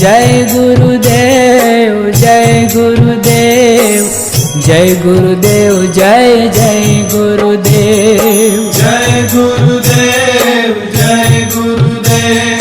જય ગુરુદેવ જય ગુરુદેવ જય ગુરુદેવ જય જય ગુરુદેવ. જય ગુરુદેવ જય ગુરુદેવ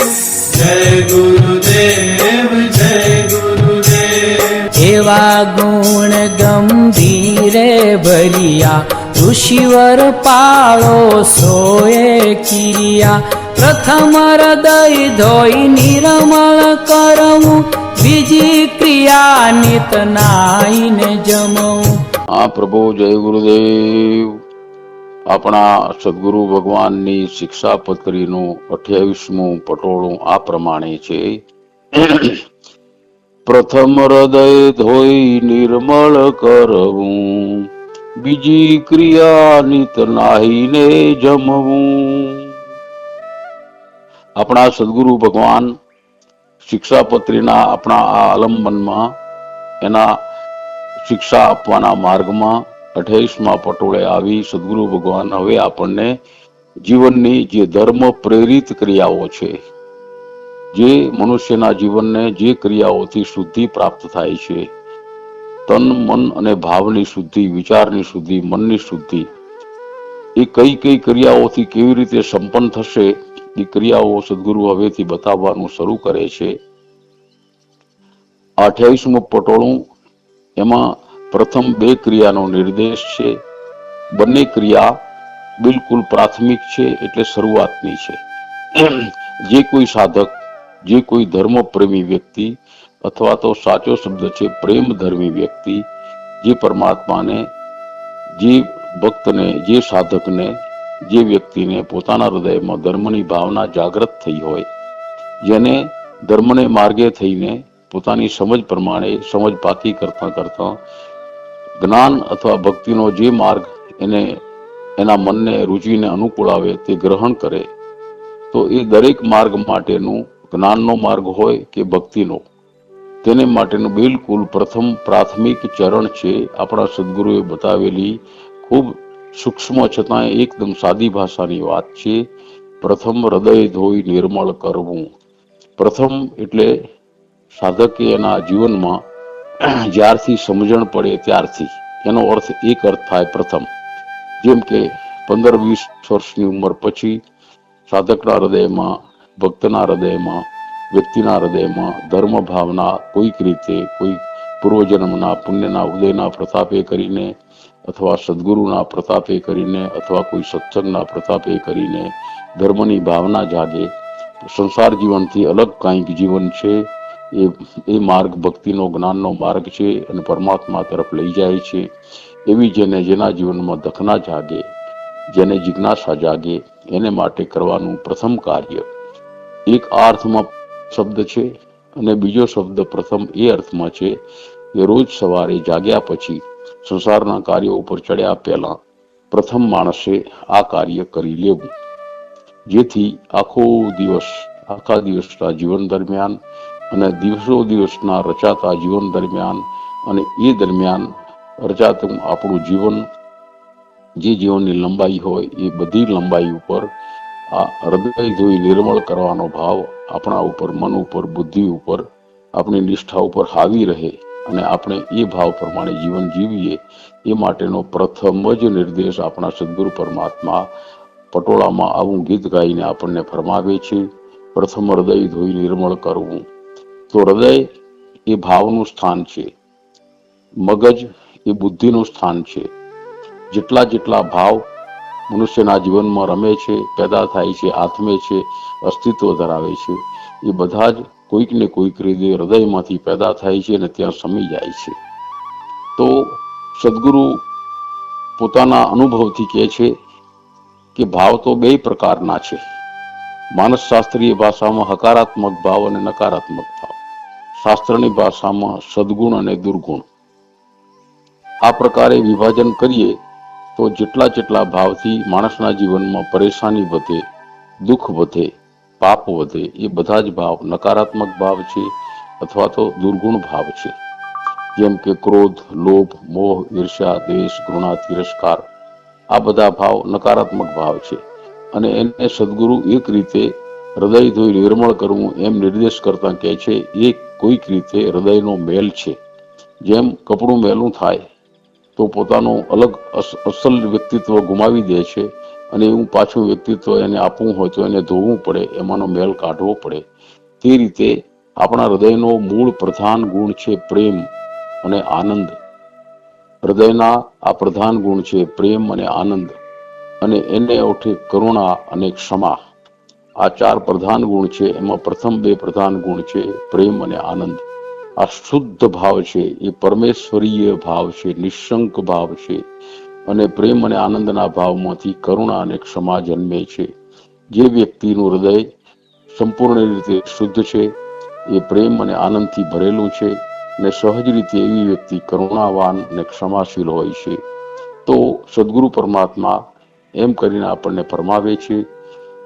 જય ગુરુદેવ જય ગુરુદેવ. એવા ગુણ ગંભીરે ભરિયા ઋષિવર પાળો સોએ કિરિયા પ્રથમ હૃદય ધોઈ નિરમળ કરવું. બીજી ક્રિયા નિત નાઈને જમવું. આ પ્રભુ, જય ગુરુદેવ. આપણા સદગુરુ ભગવાનની શિક્ષાપત્રીનું અઠ્યાવીસમું પટોળું આ પ્રમાણે છે. પ્રથમ હૃદય ધોઈ નિર્મળ કરવું. બીજી ક્રિયા નિત નાહીને જમવું. આપણા સદગુરુ ભગવાન શિક્ષાપત્રીના આપણા આ આલંબનમાં, એના શિક્ષા આપવાના માર્ગમાં અઠ્યાવીસમાં પટોળે આવી સદગુરુ ભગવાન હવે આપણને જીવનની જે ધર્મ પ્રેરિત ક્રિયાઓ છે, જે મનુષ્યના જીવનને જે ક્રિયાઓથી શુદ્ધિ પ્રાપ્ત થાય છે, તન, મન અને ભાવની શુદ્ધિ, વિચારની શુદ્ધિ, મનની શુદ્ધિ, એ કઈ કઈ ક્રિયાઓથી કેવી રીતે સંપન્ન થશે એ ક્રિયાઓ સદગુરુ હવેથી બતાવવાનું શરૂ કરે છે. અઠ્યાવીસમું પટોળું, એમાં પ્રથમ બે ક્રિયાનો નિર્દેશ છે. બંને ક્રિયા બિલકુલ પ્રાથમિક છે એટલે શરૂઆતની છે. જે કોઈ સાધક, જે કોઈ ધર્મ પ્રેમી વ્યક્તિ અથવા તો સાચો શબ્દ છે પ્રેમ ધર્મી વ્યક્તિ, જે પરમાત્માને, જે ભક્તને, જે સાધકને જે વ્યક્તિને પોતાના હૃદયમાં ધર્મની ભાવના જાગૃત થઈ હોય, જેને ધર્મને માર્ગે થઈને પોતાની સમજ પ્રમાણે સમજ પાકી કરતા કરતા જ્ઞાન અથવા ભક્તિનો જે માર્ગ એને એના મનને રુચિને અનુકૂળ આવે તે ગ્રહણ કરે, તો એ દરેક માર્ગ માટેનું જ્ઞાનનો માર્ગ હોય કે ભક્તિનો. તેને માટેનું બિલકુલ પ્રથમ પ્રાથમિક ચરણ છે આપણા સદગુરુએ બતાવેલી ખૂબ સૂક્ષ્મ છતાં એકદમ સાદી ભાષાની વાત છે. પ્રથમ હૃદય ધોઈ નિર્મળ કરવું. પ્રથમ એટલે સાધકે એના જીવનમાં જ્યારથી સમજણ પડે ત્યારથી. એનો અર્થ એક અર્થ થાય પ્રથમ. જેમ કે પંદર વીસ વર્ષની ઉંમર પછી સાધકના હૃદયમાં, ભક્તના હૃદયમાં, વ્યક્તિના હૃદયમાં ધર્મ ભાવના કોઈક રીતે, કોઈ પૂર્વજન્મના, પુણ્યના, ઉદયના, પ્રતાપે કરીને અથવા સદગુરુના પ્રતાપે કરીને અથવા કોઈ સત્સંગના પ્રતાપે કરીને ધર્મની ભાવના જાગે, સંસાર જીવનથી અલગ કાંઈક જીવન છે, એ એ માર્ગ ભક્તિનો, જ્ઞાનનો માર્ગ છે અને પરમાત્મા તરફ લઈ જાય છે, એવી જેને જેના જીવનમાં દખના જાગે, જેને જિજ્ઞાસા જાગે, એને માટે કરવાનું પ્રથમ કાર્ય. એક આ અર્થમાં શબ્દ છે અને બીજો શબ્દ પ્રથમ એ અર્થમાં છે કે રોજ સવારે જાગ્યા પછી સંસારના કાર્યો ઉપર ચડ્યા પહેલા પ્રથમ માણસે આ કાર્ય કરી લેવું. જેથી આખો દિવસ, આખા દિવસના જીવન દરમિયાન અને દિવસો દિવસના રચાતા જીવન દરમિયાન અને એ દરમિયાન રચાતું આપણું જીવન, જે જીવનની લંબાઈ હોય એ બધી લંબાઈ ઉપર આ હૃદય ધોઈ નિર્મળ કરવાનો ભાવ આપણા ઉપર, મન ઉપર, બુદ્ધિ ઉપર, આપણી નિષ્ઠા ઉપર હાવી રહે અને આપણે એ ભાવ પ્રમાણે જીવન જીવીએ, એ માટેનો પ્રથમ જ નિર્દેશ આપણા સદગુરુ પરમાત્મા પટોળામાં આવું ગીત ગાઈને આપણને ફરમાવે છે, પ્રથમ હૃદય ધોઈ નિર્મળ કરવું. તો હૃદય એ ભાવનું સ્થાન છે, મગજ એ બુદ્ધિનું સ્થાન છે. જેટલા જેટલા ભાવ મનુષ્યના જીવનમાં રમે છે, પેદા થાય છે, આત્મે છે, અસ્તિત્વ ધરાવે છે, એ બધા જ કોઈક ને કોઈક રીતે હૃદયમાંથી પેદા થાય છે અને ત્યાં સમી જાય છે. તો સદગુરુ પોતાના અનુભવથી કહે છે કે ભાવ તો બે પ્રકારના છે. માનસ શાસ્ત્રીય ભાષામાં હકારાત્મક ભાવ અને નકારાત્મક ભાવ. શાસ્ત્રની ભાષામાં સદગુણ અને દુર્ગુણ. આ પ્રકારે વિભાજન કરીએ તો જેટલા જેટલા ભાવથી માણસના જીવનમાં પરેશાની વધે, દુઃખ વધે પાપ વધે એ બધા જ ભાવ નકારાત્મક ભાવ છે અથવા તો દુર્ગુણ ભાવ છે. જેમ કે ક્રોધ, લોભ, મોહ, ઈર્ષ્યા દ્વેષ ઘૃણા, તિરસ્કાર આ બધા ભાવ નકારાત્મક ભાવ છે અને એને સદગુરુ એક રીતે હૃદય ધોઈ નિર્મળ કરવું એમ નિર્દેશ કરતા કહે છે, એ કોઈક રીતે હૃદયનો મેલ છે. જેમ કપડું મેલું થાય તો પોતાનું અલગ અસ- અસલ વ્યક્તિત્વ ગુમાવી દે છે અને એવું પાછું વ્યક્તિત્વ એને આપવું હોય તો એને ધોવું પડે, એમાંનો મેલ કાઢવો પડે. તે રીતે આપણા હૃદયનો મૂળ પ્રધાન ગુણ છે પ્રેમ અને આનંદ. હૃદયના આ પ્રધાન ગુણ છે પ્રેમ અને આનંદ. અને એને ઓઠે કરુણા અને ક્ષમા. આ ચાર પ્રધાન ગુણ છે, એમાં પ્રથમ બે પ્રધાન ગુણ છે પ્રેમ અને આનંદ. આ શુદ્ધ ભાવ છે, એ પરમેશ્વરીય ભાવ છે, નિશંક ભાવ છે. અને પ્રેમ અને આનંદના ભાવમાંથી કરુણા અને ક્ષમા જન્મે છે. જે વ્યક્તિનું હૃદય સંપૂર્ણ રીતે શુદ્ધ છે, એ પ્રેમ અને આનંદથી ભરેલું છે અને સહજ રીતે એવી વ્યક્તિ કરુણાવાન અને ક્ષમાશીલ હોય છે. તો સદગુરુ પરમાત્મા એમ કરીને આપણને ફરમાવે છે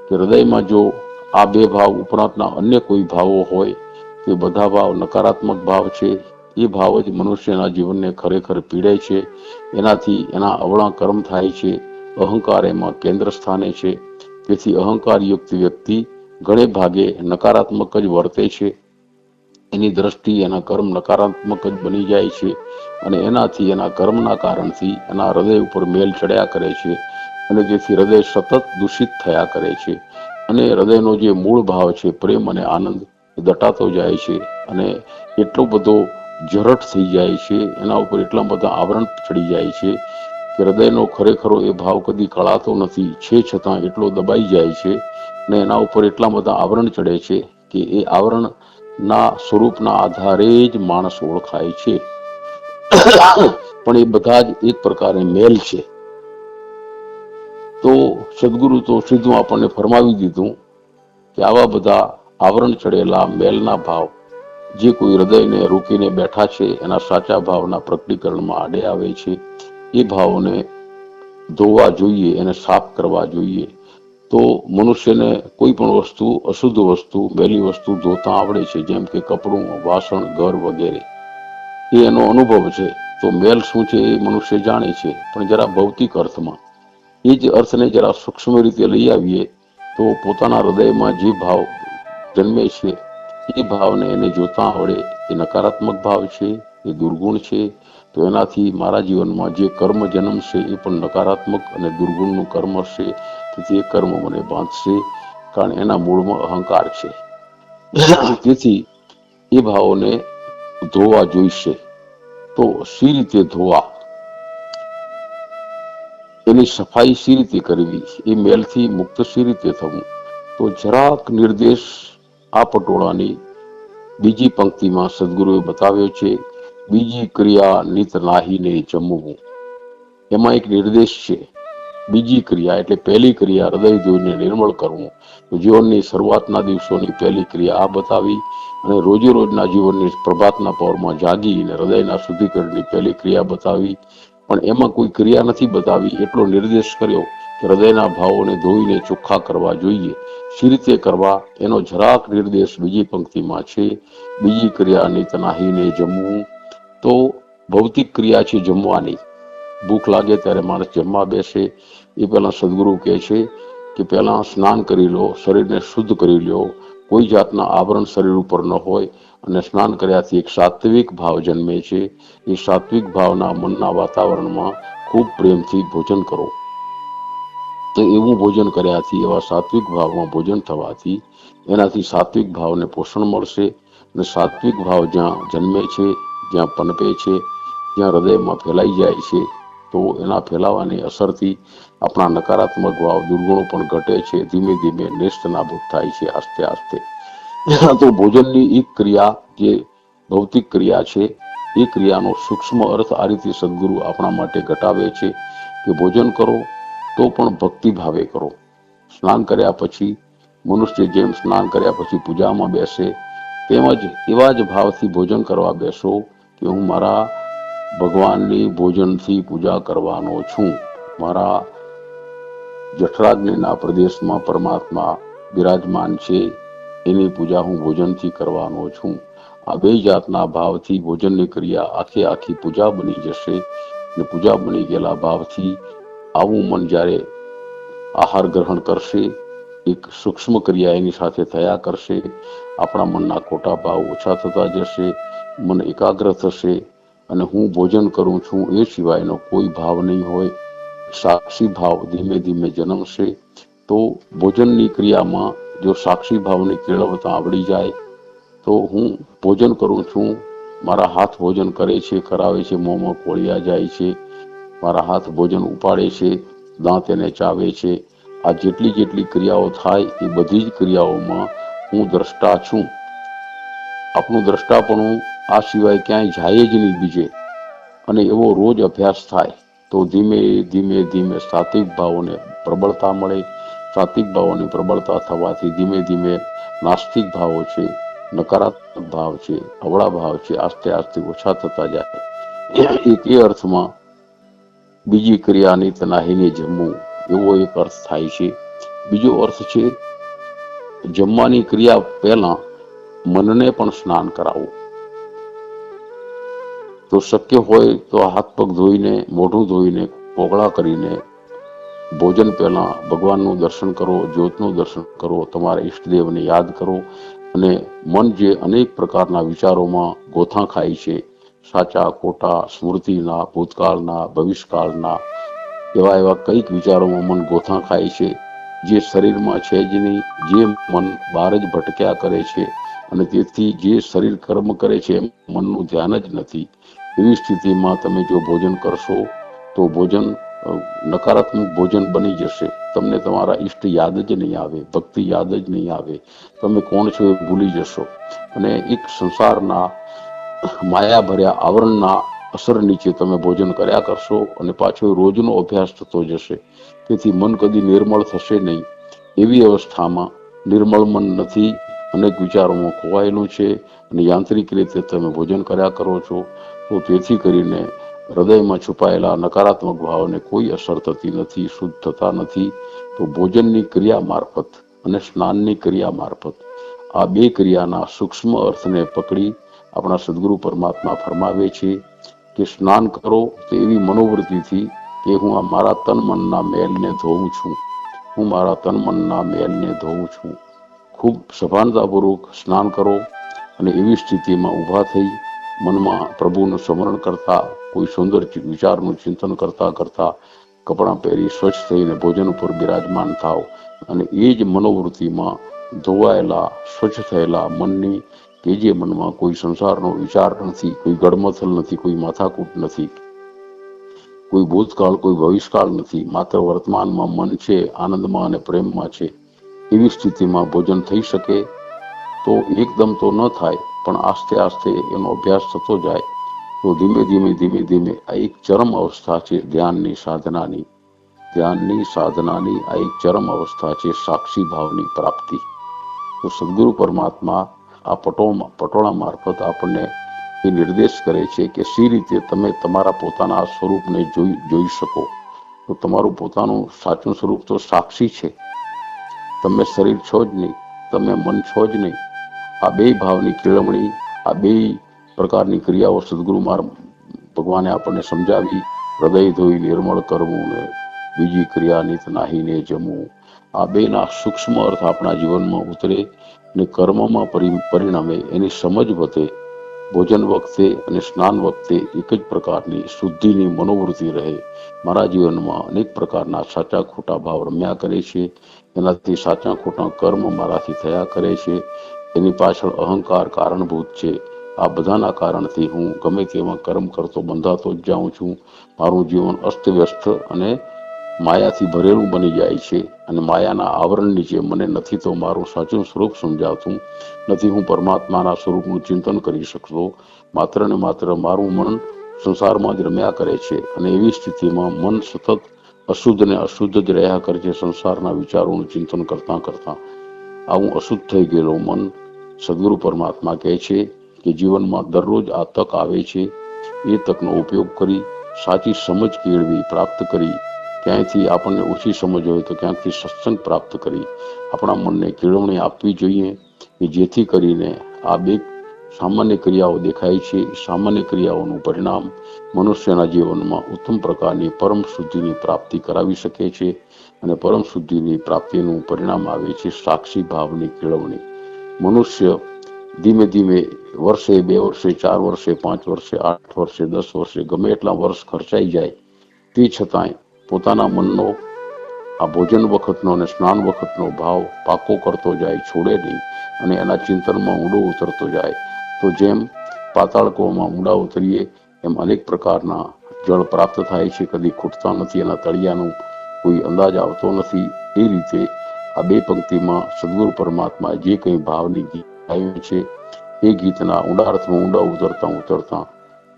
કે હૃદયમાં જો આ બે ભાવ ઉપરાંતના અન્ય કોઈ ભાવો હોય, તે બધા ભાવ નકારાત્મક ભાવ છે એ ભાવ જ મનુષ્યના જીવનને ખરેખર પીડે છે. એનાથી એના અવળા કર્મ થાય છે. અહંકાર એમાં કેન્દ્ર સ્થાને છે. તેથી અહંકાર યુક્ત વ્યક્તિ ઘણે ભાગે નકારાત્મક જ વર્તે છે. એની દ્રષ્ટિ એના કર્મ નકારાત્મક જ બની જાય છે અને એનાથી એના કર્મના કારણથી એના હૃદય ઉપર મેલ ચડ્યા કરે છે અને જેથી હૃદય સતત દૂષિત થયા કરે છે. અને હૃદયનો જે મૂળ ભાવ છે પ્રેમ અને આનંદ દટાતો જાય છે અને એટલો બધો જરઠ થઈ જાય છે, એના ઉપર એટલા બધા આવરણ ચડી જાય છે કે હૃદયનો ખરેખરો એ ભાવ કદી કળાતો નથી. છે છતાં એટલો દબાઈ જાય છે ને એના ઉપર એટલા બધા આવરણ ચડે છે કે એ આવરણના સ્વરૂપના આધારે જ માણસ ઓળખાય છે. પણ એ બધા જ એક પ્રકારે મેલ છે. તો સદગુરુ તો સીધું આપણને ફરમાવી દીધું કે આવા બધા આવરણ ચડેલા મેલના ભાવ જે કોઈ હૃદયને રોકીને બેઠા છે, એના સાચા ભાવના પ્રકટીકરણમાં આડે આવે છે. એ ભાવોને ધોવા જોઈએ, એને સાફ કરવા જોઈએ. તો મનુષ્યને કોઈ પણ વસ્તુ, અશુદ્ધ વસ્તુ વહેલી વસ્તુ ધોતા આવડે છે, જેમ કે કપડું, વાસણ, ઘર વગેરે. એ એનો અનુભવ છે. તો મેલ શું છે એ મનુષ્ય જાણે છે, પણ જરા ભૌતિક અર્થમાં. એ જ અર્થને જરા સૂક્ષ્મ રીતે લઈ આવીએ, તો પોતાના હૃદયમાં જે ભાવ જન્મે છે એ ભાવને એને જોતા આવડે એ નકારાત્મક ભાવ છે, એ દુર્ગુણ છે, તો એનાથી મારા જીવનમાં જે કર્મ જન્મશે એ પણ નકારાત્મક અને દુર્ગુણનું કર્મ હશે તેથી એ કર્મ મને બાંધશે, કારણ એના મૂળમાં અહંકાર છે. તેથી એ ભાવોને ધોવા જોઈશે, તો સી રીતે ધોવા? એની સફાઈ સી રીતે કરવી? એ મેલથી મુક્ત સી રીતે થવું? તો જરાક નિર્દેશ આ પટોળાની બીજી પંક્તિમાં સદગુરુએ બતાવ્યો છે, બીજી ક્રિયા નિત નાહીને જમવું. એમાં એક નિર્દેશ છે, બીજી ક્રિયા એટલે પહેલી ક્રિયા હૃદય જોઈને નિર્મળ કરવું. તો જીવનની શરૂઆતના દિવસોની પહેલી ક્રિયા આ બતાવી અને રોજે રોજના જીવનની પ્રભાતના પૌરમાં જાગી અને હૃદયના શુદ્ધિકરણની પહેલી ક્રિયા બતાવી. પણ એમાં કોઈ ક્રિયા નથી બતાવી, એટલો નિર્દેશ કર્યો કે હૃદયના ભાવોને ધોઈને ચોખ્ખા કરવા જોઈએ. સી રીતે કરવા? એનો જરાક નિર્દેશ બીજી પંક્તિમાં છે. બીજી ક્રિયા નિત નાહીને જમવું. તો ભૌતિક ક્રિયા છે જમવાની. ભૂખ લાગે ત્યારે માણસ જમવા બેસે. એ પહેલા સદગુરુ કહે છે કે પહેલા સ્નાન કરી લો, શરીરને શુદ્ધ કરી લો. કોઈ જાતના આવરણ શરીર ઉપર ન હોય અને સ્નાન કર્યાથી એક સાત્વિક ભાવ જન્મે છે. એ સાત્વિક ભાવના મનના વાતાવરણમાં ખૂબ પ્રેમથી ભોજન કરો. તો એવું ભોજન કર્યાથી એવા સાત્વિક ભાવમાં ભોજન થવાથી એનાથી સાત્વિક ભાવને પોષણ મળશે અને સાત્વિક ભાવ જ્યાં જન્મે છે, જ્યાં પનપે છે, જ્યાં હૃદયમાં ફેલાઈ જાય છે, તો એના ફેલાવાની અસરથી આપણા નકારાત્મક ભાવ દુર્ગુણો પણ ઘટે છે, ધીમે ધીમે નેસ્ત નાબૂદ થાય છે, આસ્તે આસ્તે. તો ભોજનની એક ક્રિયા જે ભૌતિક ક્રિયા છે, એ ક્રિયાનો સૂક્ષ્મ અર્થ આ રીતે સદગુરુ આપણા માટે ઘટાવે છે કે ભોજન કરો તો પણ ભક્તિ ભાવે કરો. સ્નાન કર્યા પછી, મનુષ્ય જેમ સ્નાન કર્યા પછી પૂજામાં બેસે, તેમજ એવા જ ભાવથી ભોજન કરવા બેસો કે હું મારા ભગવાનની ભોજનથી પૂજા કરવાનો છું. મારા જઠરાગ્નિના પ્રદેશમાં પરમાત્મા બિરાજમાન છે. એની પૂજા હું ભોજનથી કરવાનો છું. આ બે જાતના ભાવથી ભોજનની ક્રિયા આખે આખી પૂજા બની જશે ને પૂજા બની ગયેલા ભાવથી આવું મન જ્યારે આહાર ગ્રહણ કરશે, એક સૂક્ષ્મ ક્રિયા એની સાથે થયા કરશે, આપણા મનના ખોટા ભાવ ઓછા થતા જશે, મન એકાગ્ર થશે અને હું ભોજન કરું છું એ સિવાયનો કોઈ ભાવ નહીં હોય. સાક્ષી ભાવ ધીમે ધીમે જન્મશે તો ભોજનની ક્રિયામાં જો સાક્ષી ભાવની કેળવતા આવડી જાય, તો હું ભોજન કરું છું. મારા હાથ ભોજન કરે છે કરાવે છે, મોંમાં કોળિયા જાય છે. મારા હાથ ભોજન ઉપાડે છે, દાંત ચાવે છે. આ જેટલી જેટલી ક્રિયાઓ થાય એ બધી જ ક્રિયાઓમાં હું દ્રષ્ટા છું. આપણું દ્રષ્ટાપણું આ સિવાય ક્યાંય જાય જ નહીં બીજે. અને એવો રોજ અભ્યાસ થાય તો ધીમે ધીમે ધીમે સાત્વિક ભાવોને પ્રબળતા મળે. સાત્વિક ભાવોની પ્રબળતા થવાથી ધીમે ધીમે નાસ્તિક ભાવો છે, નકારાત્મક ભાવ છે, અવળા ભાવ છે, આસ્તે આસ્તે ઓછા થતા જાય. એક એ અર્થમાં બીજી ક્રિયાની તનાહીને જમવું, એવો એક અર્થ થાય છે. બીજો અર્થ છે, જમવાની ક્રિયા પહેલા મનને પણ સ્નાન કરાવવું તો શક્ય હોય તો હાથ પગ ધોઈને, મોઢું ધોઈને, પોગળા કરીને ભોજન પહેલા ભગવાનનું દર્શન કરો, જ્યોતનું દર્શન કરો, તમારા ઈષ્ટદેવને યાદ કરો અને મન જે અનેક પ્રકારના વિચારોમાં ગોથા ખાય છે સાચા, ખોટા, સ્મૃતિના, ભૂતકાળના, ભવિષ્યકાળના એવા એવા કંઈક વિચારોમાં મન ગોથા ખાય છે, જે શરીરમાં છે જ નહીં, જે મન બહાર જ ભટક્યા કરે છે અને તેથી જે શરીર કર્મ કરે છે મનનું ધ્યાન જ નથી. એવી સ્થિતિમાં તમે જો ભોજન કરશો, તો ભોજન નકારાત્મક ભોજન બની જશે. તમને તમારા ઈષ્ટ યાદ જ નહીં આવે, ભક્તિ યાદ જ નહીં આવે. તમે કોણ છો એ ભૂલી જશો. અને એક સંસારના માયા ભર્યા આવરણના અસર નીચે તમે ભોજન કર્યા કરશો અને પાછો રોજનો અભ્યાસ થતો જશે. તેથી મન કદી નિર્મળ થશે નહીં. એવી અવસ્થામાં નિર્મળ મન નથી, અનેક વિચારોમાં ખોવાયેલું છે અને યાંત્રિક રીતે તમે ભોજન કર્યા કરો છો, તો તેથી કરીને હૃદયમાં છુપાયેલા નકારાત્મક ભાવને કોઈ અસર થતી નથી, શુદ્ધ થતા નથી. તો ભોજનની ક્રિયા મારફત અને સ્નાનની ક્રિયા મારફત આ બે ક્રિયાના સૂક્ષ્મ અર્થને પકડી આપણા સદગુરુ પરમાત્મા ફરમાવે છે કે સ્નાન કરો તો એવી મનોવૃત્તિથી કે હું આ મારા તન મનના મેલને ધોઉં છું. હું મારા તન મનના મેલને ધોઉં છું. ખૂબ સભાનતાપૂર્વક સ્નાન કરો અને એવી સ્થિતિમાં ઊભા થઈ મનમાં પ્રભુનું સ્મરણ કરતા, કોઈ સુંદર વિચારનું ચિંતન કરતા કરતા કપડાં પહેરી સ્વચ્છ થઈને ભોજન ઉપર બિરાજમાન થાવ અને એ જ મનોવૃત્તિમાં ધોવાયેલા, સ્વચ્છ થયેલા મનની કે જે મનમાં કોઈ સંસારનો વિચાર નથી, કોઈ ગડમથલ નથી, કોઈ માથાકૂટ નથી, કોઈ ભૂતકાળ, કોઈ ભવિષ્યકાળ નથી, માત્ર વર્તમાનમાં મન છે, આનંદમાં અને પ્રેમમાં છે. એવી સ્થિતિમાં ભોજન થઈ શકે તો એકદમ તો ન થાય, પણ આસ્તે આસ્તે એનો અભ્યાસ થતો જાય. તો ધીમે ધીમે ધીમે ધીમે આ એક ચરમ અવસ્થા છે ધ્યાનની સાધનાની. ધ્યાનની સાધનાની આ એક ચરમ અવસ્થા છે સાક્ષી ભાવની પ્રાપ્તિ. તો સદગુરુ પરમાત્મા આ પટોળમાં પટોળા મારફત આપણને એ નિર્દેશ કરે છે કે સી રીતે તમે તમારા પોતાના સ્વરૂપને જોઈ જોઈ શકો. તો તમારું પોતાનું સાચું સ્વરૂપ તો સાક્ષી છે. તમે શરીર છો જ નહીં, તમે મન છો જ નહીં. આ બે ભાવની કેળવણી, આ બે પ્રકારની ક્રિયાઓ સદગુરુ માર, ભગવાને આપણને સમજાવી, હૃદય ધોઈ, નિર્મળ કરવું ને બીજી ક્રિયા નિત નાહીને જમવું. આ બેના સૂક્ષ્મ અર્થ આપણા જીવનમાં ઉતરે ને કર્મમાં પરિણામે, એની સમજ વધે, ભોજન વખતે અને સ્નાન વખતે એક જ પ્રકારની શુદ્ધિની મનોવૃત્તિ રહે. મારા જીવનમાં અનેક પ્રકારના સાચા ખોટા ભાવ રમ્યા કરે છે. એનાથી સાચા ખોટા કર્મ મારાથી થયા કરે છે. એની પાછળ અહંકાર કારણભૂત છે. આ બધાના કારણથી હું ગમે તેવા કર્મ કરતો, બંધાતો જ જાઉં છું. મારું જીવન અસ્તવ્યસ્ત અને માયાથી ભરેલું બની જાય છે અને માયાના આવરણ નીચે મને નથી તો મારું સાચું સ્વરૂપ સમજાતું નથી, હું પરમાત્માના સ્વરૂપનું ચિંતન કરી શકતો. માત્ર ને માત્ર મારું મન સંસારમાં જ રમ્યા કરે છે અને એવી સ્થિતિમાં મન સતત અશુદ્ધ ને અશુદ્ધ જ રહ્યા કરે છે સંસારના વિચારોનું ચિંતન કરતાં કરતાં. આવું અશુદ્ધ થઈ ગયેલું મન સદગુરુ પરમાત્મા કહે છે કે જીવનમાં દરરોજ આ તક આવે છે. એ તકનો ઉપયોગ કરી સાચી સમજ કેળવી, પ્રાપ્ત કરી ક્યાંયથી આપણને ઓછી સમજ હોય તો ક્યાંકથી સત્સંગ પ્રાપ્ત કરી આપણા મનને કેળવણી આપવી જોઈએ કે જેથી કરીને આ બે સામાન્ય ક્રિયાઓ દેખાય છે. સામાન્ય ક્રિયાઓનું પરિણામ મનુષ્યના જીવનમાં ઉત્તમ પ્રકારની પરમ શુદ્ધિની પ્રાપ્તિ કરાવી શકે છે અને પરમ શુદ્ધિની પ્રાપ્તિનું પરિણામ આવે છે સાક્ષી ભાવની કેળવણી. મનુષ્ય ધીમે ધીમે વર્ષે બે વર્ષે, ચાર વર્ષે, પાંચ વર્ષે, આઠ વર્ષે, દસ વર્ષે ગમે એટલા વર્ષ ખર્ચાઈ જાય તે છતાંય પોતાના મનનો આ ભોજન વખતનો અને સ્નાન વખતનો ભાવ પાકો કરતો જાય, છોડે નહીં અને એના ચિંતનમાં ઊંડો ઉતરતો જાય. તો જેમ પાતાળકોમાં ઊંડા ઉતરીએ, એમ અનેક પ્રકારના જળ પ્રાપ્ત થાય છે. કદી ખૂટતા નથી, એના તળિયાનું કોઈ અંદાજ આવતો નથી. એ રીતે આ બે પંક્તિમાં સદગુરુ પરમાત્મા જે કંઈ ભાવની ગીત ગાયું છે, એ ગીતના ઊંડા અર્થમાં ઊંડા ઉતરતા ઉતરતા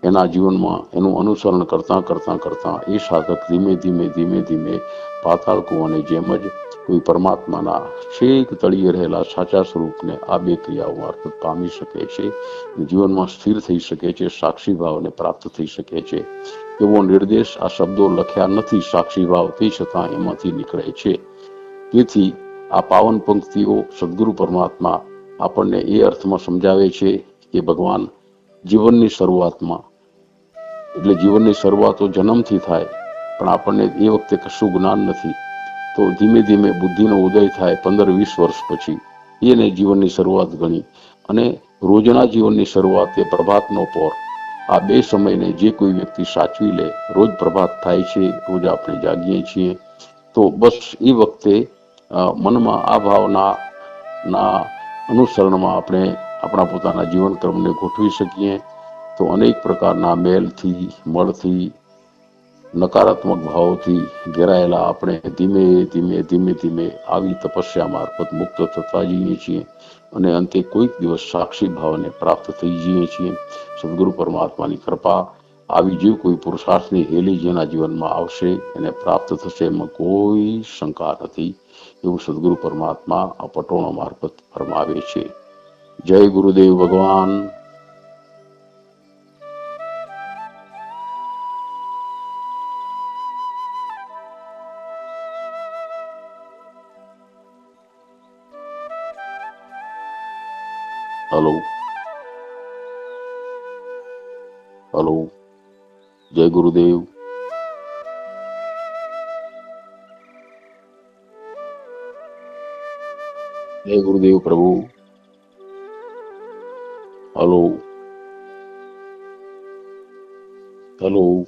એના જીવનમાં એનું અનુસરણ કરતાં કરતાં કરતાં એ સાધક ધીમે ધીમે ધીમે ધીમે પાતાળ કૂવાની જેમ જ કોઈ પરમાત્માના છેક તળિયે રહેલા સાચા સ્વરૂપને આ બે ક્રિયાઓ મારફત પામી શકે છે, જીવનમાં સ્થિર થઈ શકે છે, સાક્ષી ભાવને પ્રાપ્ત થઈ શકે છે. એવો નિર્દેશ આ શબ્દો લખ્યા નથી સાક્ષી ભાવ, તે છતાં એમાંથી નીકળે છે. તેથી આ પાવન પંક્તિઓ સદગુરુ પરમાત્મા આપણને એ અર્થમાં સમજાવે છે કે ભગવાન જીવનની શરૂઆતમાં એટલે જીવનની શરૂઆત જન્મથી થાય, પણ આપણને એ વખતે કશું જ્ઞાન નથી. તો ધીમે ધીમે બુદ્ધિનો ઉદય થાય પંદર વીસ વર્ષ પછી. એને જીવનની શરૂઆત ગણી. અને રોજના જીવનની શરૂઆત એ પ્રભાતનો પોર. આ બે સમયને જે કોઈ વ્યક્તિ સાચવી લે, રોજ પ્રભાત થાય છે, રોજ આપણે જાગીએ છીએ. તો બસ એ વખતે મનમાં આ ભાવના ના અનુસરણમાં આપણે આપણા પોતાના જીવનક્રમને ગોઠવી શકીએ. તો અનેક પ્રકારના મેલથી, મળથી, નકારાત્મક ભાવોથી ઘેરાયેલા આપણે ધીમે ધીમે ધીમે ધીમે આવી તપસ્યા મારફત મુક્ત થતા જઈએ છીએ અને અંતે કોઈક દિવસ સાક્ષી ભાવને પ્રાપ્ત થઈ જઈએ છીએ. સદગુરુ પરમાત્માની કૃપા આવી જે કોઈ પુરુષાર્થની હેલી જેના જીવનમાં આવશે, એને પ્રાપ્ત થશે એમાં કોઈ શંકા નથી. એવું સદગુરુ પરમાત્મા આ પટોણો મારફત ફરમાવે છે. જય ગુરુદેવ ભગવાન. હલો હલો જય ગુરુદેવ જય ગુરુદેવ પ્રભુ હલો હલો